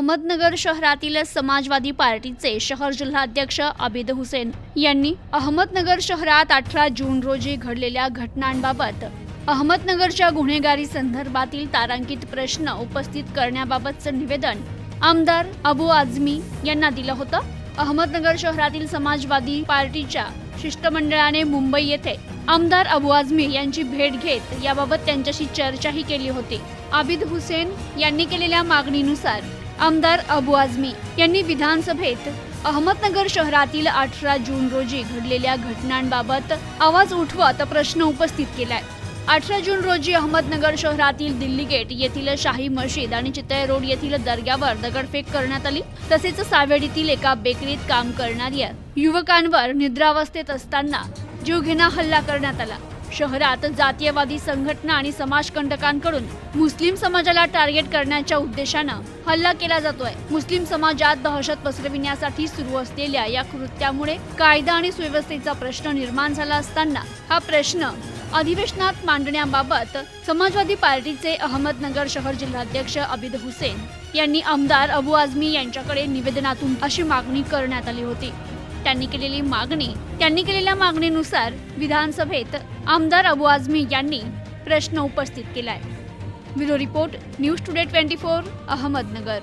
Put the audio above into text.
अहमदनगर शहरातील समाजवादी पार्टीचे शहर जिल्हाध्यक्ष आबिद हुसेन यांनी अहमदनगर शहरात अठरा जून रोजी घडलेल्या घटनांबाबत अहमदनगरच्या गुन्हेगारी संदर्भातील तारांकित प्रश्न उपस्थित करण्याबाबतचं निवेदन आमदार अबू आझमी यांना दिलं होतं. अहमदनगर शहरातील समाजवादी पार्टीच्या शिष्टमंडळाने मुंबई येथे आमदार अबू आझमी यांची भेट घेत याबाबत त्यांच्याशी चर्चाही केली होती. आबिद हुसेन यांनी केलेल्या मागणीनुसार आमदार अबू आझमी यांनी विधानसभेत अहमदनगर शहरातील अठरा जून रोजी घडलेल्या घटनांबाबत आवाज उठवत प्रश्न उपस्थित केलाय. अठरा जून रोजी अहमदनगर शहरातील दिल्ली गेट येथील शाही मशीद आणि चितळे रोड येथील दर्ग्यावर दगडफेक करण्यात आली. तसेच सावेडीतील एका बेकरीत काम करणाऱ्या युवकांवर निद्रावस्थेत असताना जीवघेणा हल्ला करण्यात आला. शहरात जातीयवादी संघटना आणि समाजकंटकांकडून मुस्लिम समाजाला टार्गेट करण्याच्या उद्देशानं हल्ला केला जातोय. मुस्लिम समाजात दहशत पसरविण्यासाठी सुरू असलेल्या या कृत्यामुळे कायदा आणि सुव्यवस्थेचा प्रश्न निर्माण झाला असताना हा प्रश्न अधिवेशनात मांडण्याबाबत समाजवादी पार्टीचे अहमदनगर शहर जिल्हाध्यक्ष अबिद हुसेन यांनी आमदार अबू आझमी यांच्याकडे निवेदनातून अशी मागणी करण्यात आली होती. त्यांनी केलेली मागणी त्यांनी केलेल्या मागणीनुसार विधानसभेत आमदार अबू आझमी यांनी प्रश्न उपस्थित केलाय. Bureau report news today twenty four Ahmednagar.